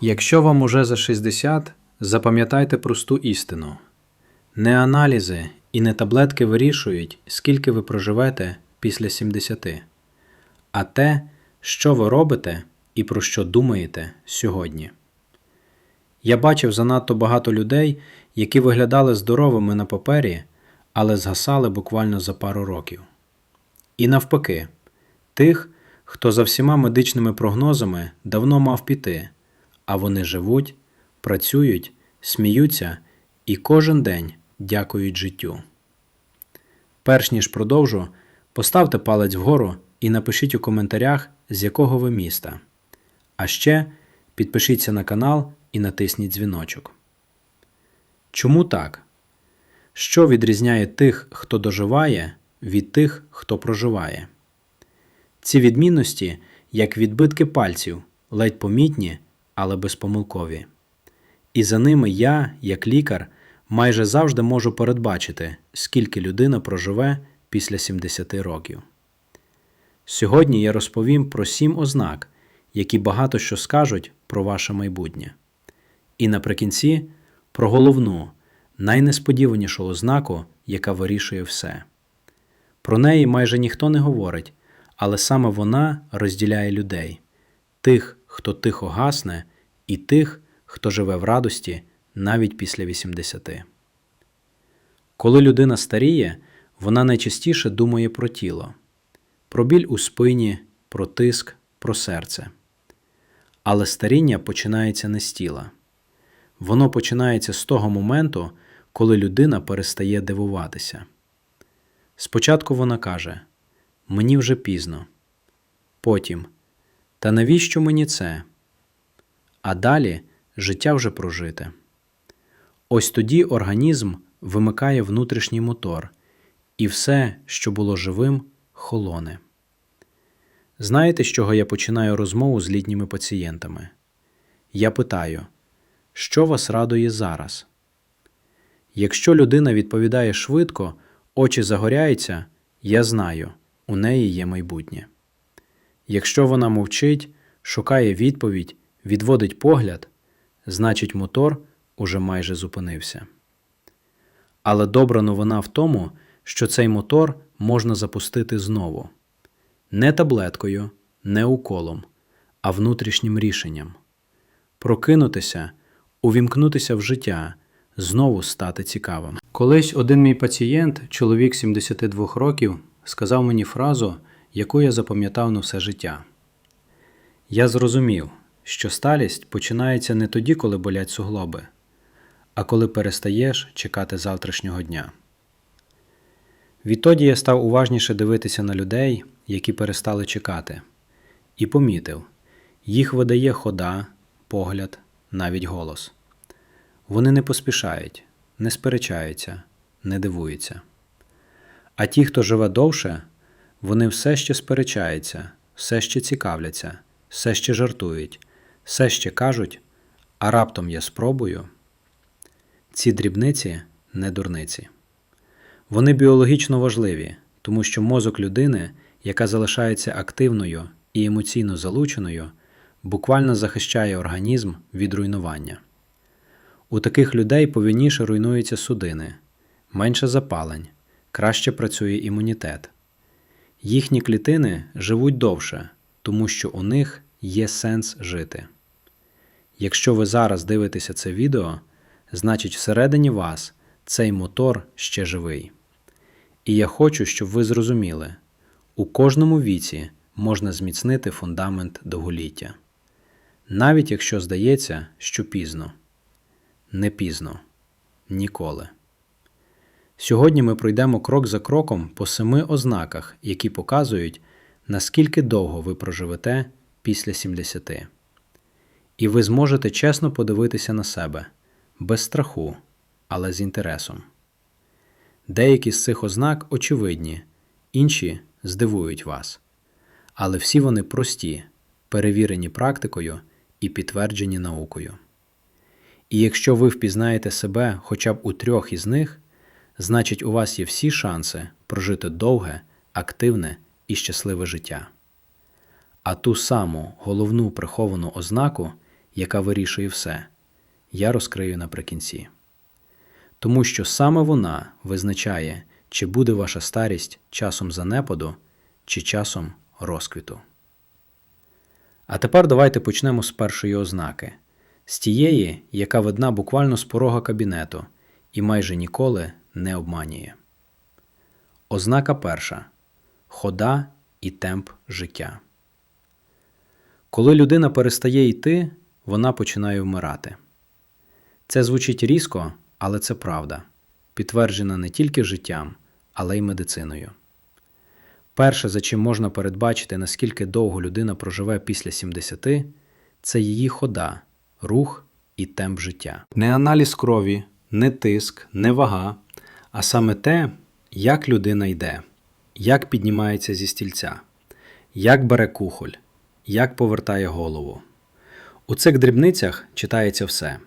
Якщо вам уже за 60, запам'ятайте просту істину. Не аналізи і не таблетки вирішують, скільки ви проживете після 70, а те, що ви робите і про що думаєте сьогодні. Я бачив занадто багато людей, які виглядали здоровими на папері, але згасали буквально за пару років. І навпаки, тих, хто за всіма медичними прогнозами давно мав піти, а вони живуть, працюють, сміються і кожен день дякують життю. Перш ніж продовжу, поставте палець вгору і напишіть у коментарях, з якого ви міста. А ще підпишіться на канал і натисніть дзвіночок. Чому так? Що відрізняє тих, хто доживає, від тих, хто проживає? Ці відмінності, як відбитки пальців, ледь помітні, але безпомилкові. І за ними я, як лікар, майже завжди можу передбачити, скільки людина проживе після 70 років. Сьогодні я розповім про сім ознак, які багато що скажуть про ваше майбутнє. І наприкінці про головну, найнесподіванішу ознаку, яка вирішує все. Про неї майже ніхто не говорить, але саме вона розділяє людей тих, хто тихо гасне, і тих, хто живе в радості навіть після 80. Коли людина старіє, вона найчастіше думає про тіло, про біль у спині, про тиск, про серце. Але старіння починається не з тіла. Воно починається з того моменту, коли людина перестає дивуватися. Спочатку вона каже: Мені вже пізно. Потім Та навіщо мені це? А далі життя вже прожите. Ось тоді організм вимикає внутрішній мотор, і все, що було живим, холоне. Знаєте, з чого я починаю розмову з літніми пацієнтами? Я питаю, що вас радує зараз? Якщо людина відповідає швидко, очі загоряються, я знаю, у неї є майбутнє. Якщо вона мовчить, шукає відповідь, відводить погляд, значить мотор уже майже зупинився. Але добра новина в тому, що цей мотор можна запустити знову не таблеткою, не уколом, а внутрішнім рішенням прокинутися, увімкнутися в життя, знову стати цікавим. Колись один мій пацієнт, чоловік 72 років, сказав мені фразу, яку я запам'ятав на все життя. Я зрозумів, що сталість починається не тоді, коли болять суглоби, а коли перестаєш чекати завтрашнього дня. Відтоді я став уважніше дивитися на людей, які перестали чекати, і помітив, їх видає хода, погляд, навіть голос. Вони не поспішають, не сперечаються, не дивуються. А ті, хто живе довше, вони все ще сперечаються, все ще цікавляться, все ще жартують, все ще кажуть, а раптом я спробую. Ці дрібниці не дурниці. Вони біологічно важливі, тому що мозок людини, яка залишається активною і емоційно залученою, буквально захищає організм від руйнування. У таких людей повільніше руйнуються судини, менше запалень, краще працює імунітет. Їхні клітини живуть довше, тому що у них є сенс жити. Якщо ви зараз дивитеся це відео, значить всередині вас цей мотор ще живий. І я хочу, щоб ви зрозуміли, у кожному віці можна зміцнити фундамент довголіття. Навіть якщо здається, що пізно. Не пізно. Ніколи. Сьогодні ми пройдемо крок за кроком по семи ознаках, які показують, наскільки довго ви проживете після 70. І ви зможете чесно подивитися на себе, без страху, але з інтересом. Деякі з цих ознак очевидні, інші здивують вас. Але всі вони прості, перевірені практикою і підтверджені наукою. І якщо ви впізнаєте себе хоча б у трьох із них, значить у вас є всі шанси прожити довге, активне і щасливе життя. А ту саму головну приховану ознаку яка вирішує все, я розкрию наприкінці. Тому що саме вона визначає, чи буде ваша старість часом занепаду чи часом розквіту. А тепер давайте почнемо з першої ознаки, з тієї, яка видна буквально з порога кабінету і майже ніколи не обманює. Ознака перша хода і темп життя. Коли людина перестає йти, вона починає вмирати. Це звучить різко, але це правда, підтверджена не тільки життям, але й медициною. Перше, за чим можна передбачити, наскільки довго людина проживе після 70, це її хода, рух і темп життя. Не аналіз крові, не тиск, не вага, а саме те, як людина йде, як піднімається зі стільця, як бере кухоль, як повертає голову. У цих дрібницях читається все.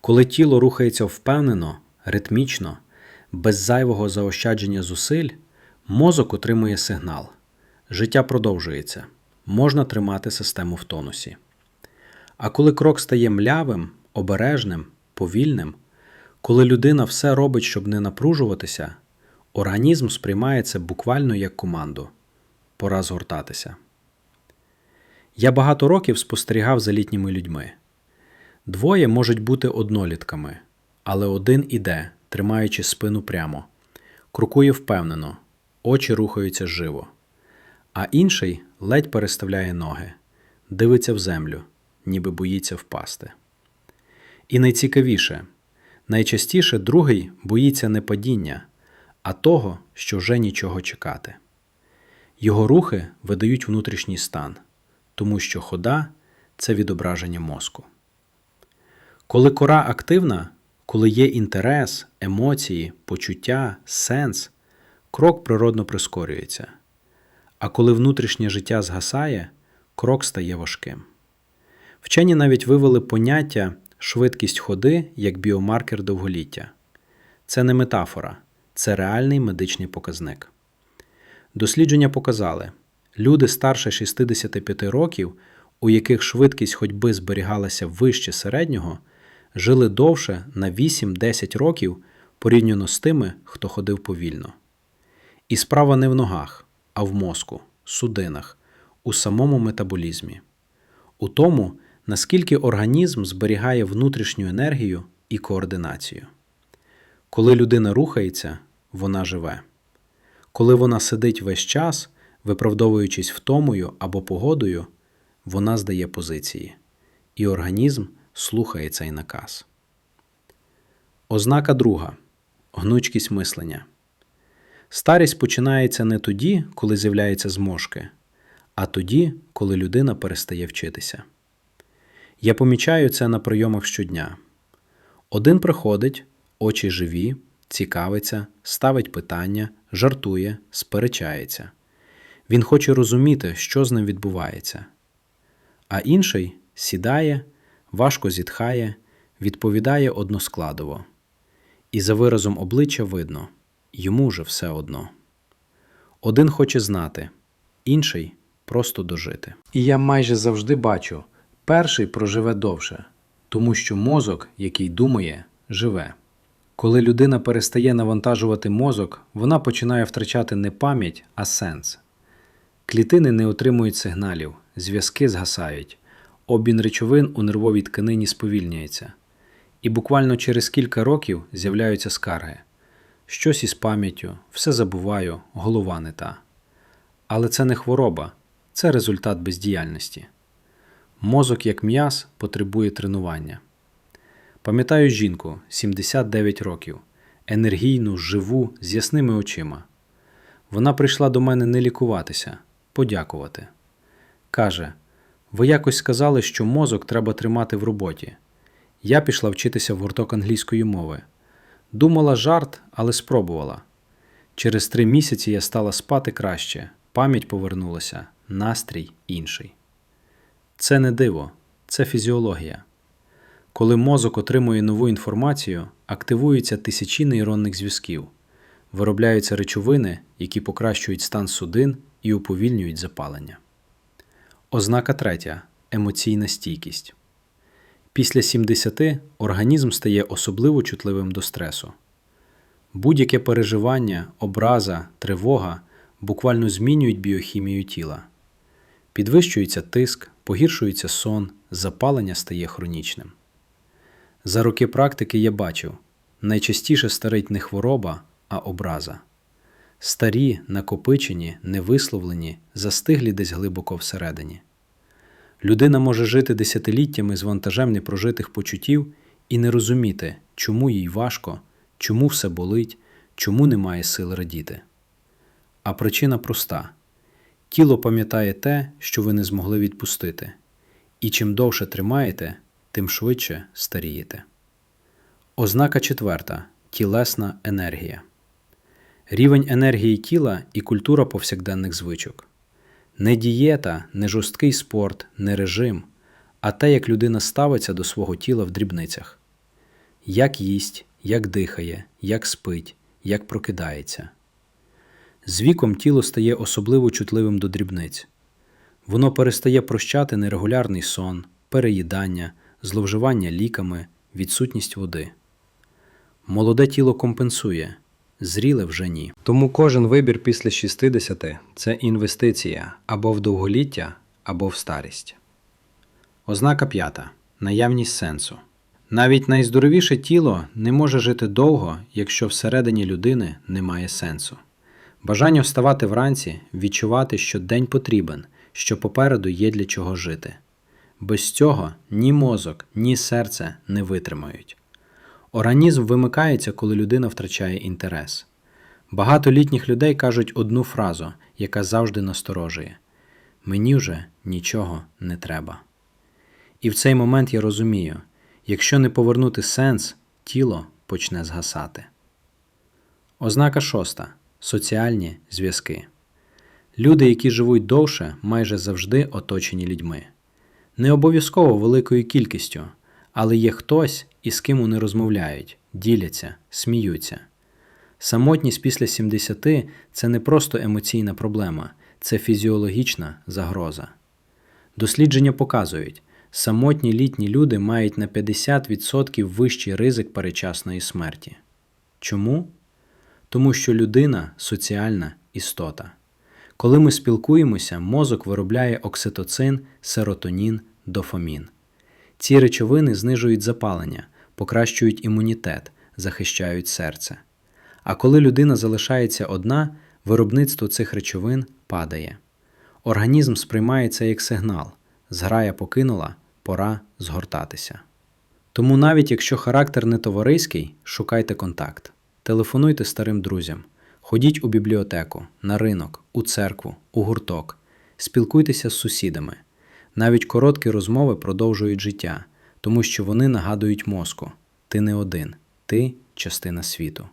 Коли тіло рухається впевнено, ритмічно, без зайвого заощадження зусиль, мозок отримує сигнал. Життя продовжується, можна тримати систему в тонусі. А коли крок стає млявим, обережним, повільним, коли людина все робить, щоб не напружуватися, організм сприймає це буквально як команду пора згортатися. Я багато років спостерігав за літніми людьми. Двоє можуть бути однолітками, але один іде, тримаючи спину прямо, крокує впевнено, очі рухаються живо, а інший ледь переставляє ноги, дивиться в землю, ніби боїться впасти. І найцікавіше, найчастіше другий боїться не падіння, а того, що вже нічого чекати. Його рухи видають внутрішній стан, тому що хода це відображення мозку. Коли кора активна, коли є інтерес, емоції, почуття, сенс, крок природно прискорюється. А коли внутрішнє життя згасає, крок стає важким. Вчені навіть вивели поняття швидкість ходи як біомаркер довголіття. Це не метафора, це реальний медичний показник. Дослідження показали, люди старше 65 років, у яких швидкість ходьби зберігалася вище середнього, жили довше на 8-10 років порівняно з тими, хто ходив повільно. І справа не в ногах, а в мозку, судинах, у самому метаболізмі, у тому, наскільки організм зберігає внутрішню енергію і координацію. Коли людина рухається, вона живе. Коли вона сидить весь час, виправдовуючись втомою або погодою, вона здає позиції, і організм слухає цей наказ. Ознака друга гнучкість мислення. Старість починається не тоді, коли з'являються зможки, а тоді, коли людина перестає вчитися. Я помічаю це на прийомах щодня. Один приходить, очі живі, цікавиться, ставить питання, жартує, сперечається. Він хоче розуміти, що з ним відбувається. А інший сідає, важко зітхає, відповідає односкладово. І за виразом обличчя видно йому же все одно. Один хоче знати, інший просто дожити. І я майже завжди бачу перший проживе довше, тому що мозок, який думає, живе. Коли людина перестає навантажувати мозок, вона починає втрачати не пам'ять, а сенс. Клітини не отримують сигналів, зв'язки згасають, обмін речовин у нервовій тканині сповільнюється. І буквально через кілька років з'являються скарги. Щось із пам'яттю, все забуваю, голова не та. Але це не хвороба, це результат бездіяльності. Мозок, як м'яз, потребує тренування. Пам'ятаю жінку 79 років, енергійну, живу, з ясними очима. Вона прийшла до мене не лікуватися, подякувати. Каже: Ви якось сказали, що мозок треба тримати в роботі. Я пішла вчитися в гурток англійської мови. Думала жарт, але спробувала. Через три місяці я стала спати краще, пам'ять повернулася, настрій інший. Це не диво, це фізіологія. Коли мозок отримує нову інформацію, активуються тисячі нейронних зв'язків, виробляються речовини, які покращують стан судин і уповільнюють запалення. Ознака третя емоційна стійкість. Після 70 організм стає особливо чутливим до стресу. Будь-яке переживання, образа, тривога буквально змінюють біохімію тіла. Підвищується тиск, погіршується сон, запалення стає хронічним. За роки практики я бачив, найчастіше старить не хвороба, а образа. Старі, накопичені, невисловлені, застиглі десь глибоко всередині. Людина може жити десятиліттями з вантажем непрожитих почуттів і не розуміти, чому їй важко, чому все болить, чому немає сил радіти. А причина проста: тіло пам'ятає те, що ви не змогли відпустити, і чим довше тримаєте, тим швидше старієте. Ознака четверта тілесна енергія. Рівень енергії тіла і культура повсякденних звичок. Не дієта, не жорсткий спорт, не режим, а те, як людина ставиться до свого тіла в дрібницях. Як їсть, як дихає, як спить, як прокидається. З віком тіло стає особливо чутливим до дрібниць. Воно перестає прощати нерегулярний сон, переїдання, зловживання ліками, відсутність води. Молоде тіло компенсує, зріле вже ні. Тому кожен вибір після 60 – це інвестиція або в довголіття, або в старість. Ознака п'ята наявність сенсу. Навіть найздоровіше тіло не може жити довго, якщо всередині людини немає сенсу. Бажання вставати вранці, відчувати, що день потрібен, що попереду є для чого жити. Без цього ні мозок, ні серце не витримають. Організм вимикається, коли людина втрачає інтерес. Багато літніх людей кажуть одну фразу, яка завжди насторожує: Мені вже нічого не треба. І в цей момент я розумію, якщо не повернути сенс, тіло почне згасати. Ознака шоста соціальні зв'язки. Люди, які живуть довше, майже завжди оточені людьми. Не обов'язково великою кількістю, але є хтось, із ким вони розмовляють, діляться, сміються. Самотність після 70 це не просто емоційна проблема, це фізіологічна загроза. Дослідження показують, самотні літні люди мають на 50% вищий ризик перечасної смерті. Чому? Тому що людина соціальна істота. Коли ми спілкуємося, мозок виробляє окситоцин, серотонін, дофамін. Ці речовини знижують запалення, покращують імунітет, захищають серце. А коли людина залишається одна, виробництво цих речовин падає. Організм сприймає це як сигнал зграя покинула, пора згортатися. Тому навіть якщо характер не товариський, шукайте контакт, телефонуйте старим друзям, ходіть у бібліотеку, на ринок, у церкву, у гурток, спілкуйтеся з сусідами. Навіть короткі розмови продовжують життя, тому що вони нагадують мозку ти не один, ти частина світу.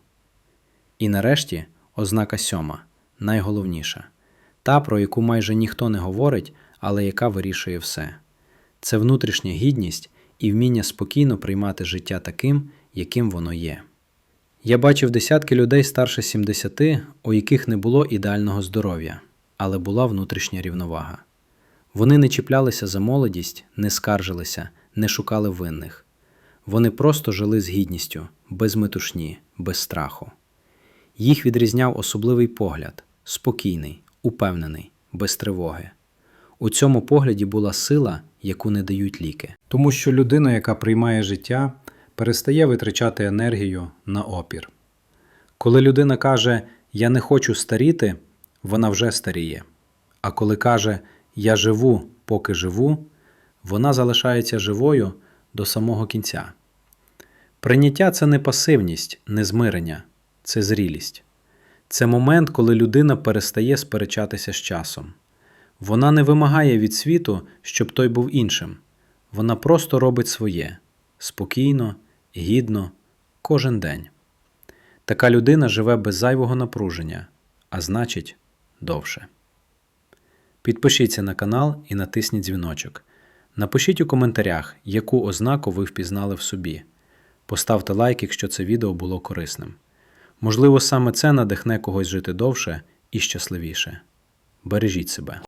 І нарешті ознака сьома, найголовніша та, про яку майже ніхто не говорить, але яка вирішує все. Це внутрішня гідність і вміння спокійно приймати життя таким, яким воно є. Я бачив десятки людей старше 70, у яких не було ідеального здоров'я, але була внутрішня рівновага. Вони не чіплялися за молодість, не скаржилися, не шукали винних. Вони просто жили з гідністю, без метушні, без страху. Їх відрізняв особливий погляд, спокійний, упевнений, без тривоги. У цьому погляді була сила, яку не дають ліки. Тому що людина, яка приймає життя, перестає витрачати енергію на опір. Коли людина каже Я не хочу старіти, вона вже старіє. А коли каже Я живу, поки живу, вона залишається живою до самого кінця. Прийняття це не пасивність, не змирення, це зрілість. Це момент, коли людина перестає сперечатися з часом. Вона не вимагає від світу, щоб той був іншим. Вона просто робить своє спокійно, гідно, кожен день. Така людина живе без зайвого напруження, а значить, довше. Підпишіться на канал і натисніть дзвіночок. Напишіть у коментарях, яку ознаку ви впізнали в собі. Поставте лайк, якщо це відео було корисним. Можливо, саме це надихне когось жити довше і щасливіше. Бережіть себе.